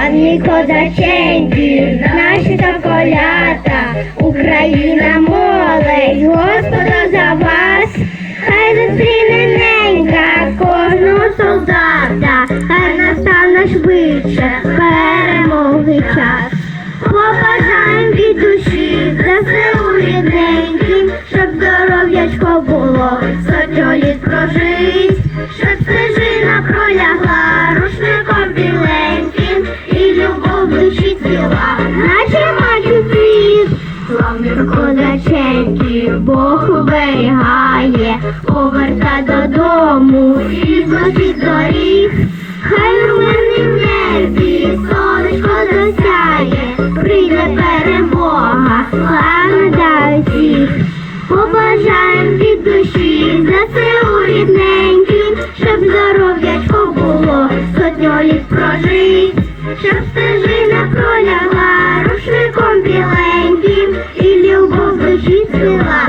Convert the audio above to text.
славні козаченьки, наші соколята, Україна молодь, Господа за вас, хай зустріне ненька кожного солдата, хай настане швидше перемоги час. Побажаєм від душі за силу рідненьким, від Бог оберігає, поверта додому і зносить доріг. Хай руменим небі, сонечко засяє, прийде перемога, слава для всіх. Побажаєм від душі за силу рідненьким, щоб здоров'ячко було, сотню літ прожить, щоб стежить. і села.